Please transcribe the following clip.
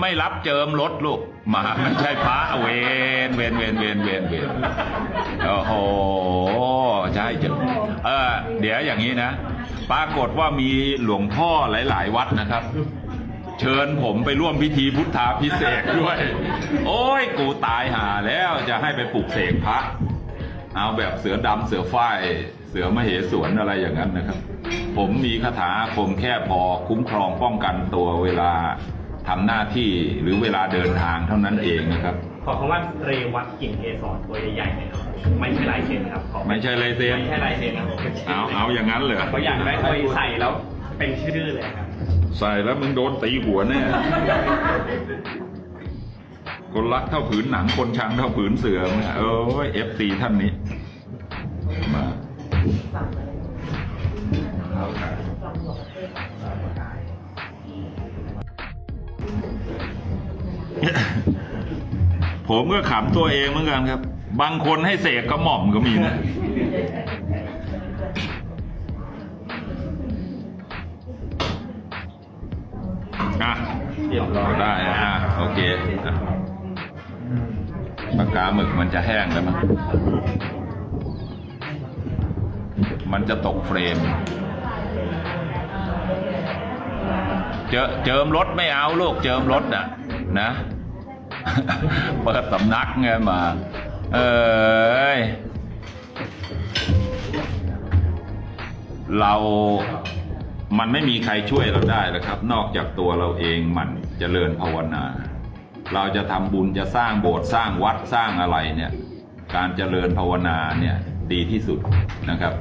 ไม่รับเจิมรถลูกมาไม่ใช่พระเวนเวนเวนเวนเวนเวนโอ้โหใช่จะเออ เดี๋ยวอย่างนี้นะปรากฏว่ามีหลวงพ่อหลาย ๆ วัดนะครับ เชิญผมไปร่วมพิธีพุทธาพิเศษด้วย โอ้ยกูตายหาแล้วจะให้ไปปลุกเสกพระ เอาแบบเสือดำเสือฝ้ายเสือมเหสวนอะไรอย่างนั้นนะครับ ผมมีคาถาอาคมแค่พอคุ้มครองป้องกันตัวเวลา ทำหน้าที่หรือเวลาเดินทางเท่านั้นเองนะครับ ขอคำว่าเรวัตกิ่งเกสรตัวใหญ่ๆเนี่ยครับไม่ใช่ลายเซ็นครับขอไม่ใช่ลายเซ็นไม่ใช่ลายเซ็นครับผมเอาเอาอย่างนั้นเลยเขาอยากได้ตัวใส่แล้วเป็นชื่อเลยครับ ใส่แล้วมึงโดนตีหัวแน่คนรักเท่าผืนหนังคนชังเท่าผืนเสือมึงอะเออเอฟซีท่านนี้มา ผมก็ขำตัวเองเหมือนกันครับ บางคนให้เสกกระหม่อมก็มีนะ อะเรียบร้อยได้อะโอเคอะปากกาหมึกมันจะแห้งแล้วมั้งมันจะตกเฟรม เจอเจิมรถไม่เอาลูกเจิมรถน่ะ นะ เปิดสำนักไงมา เอ้ย เรามันไม่มีใครช่วยเราได้หรอกครับ นอกจากตัวเราเองมันเจริญภาวนา เราจะทำบุญจะสร้างโบสถ์สร้างวัดสร้างอะไรเนี่ย การเจริญภาวนาเนี่ยดีที่สุดนะครับ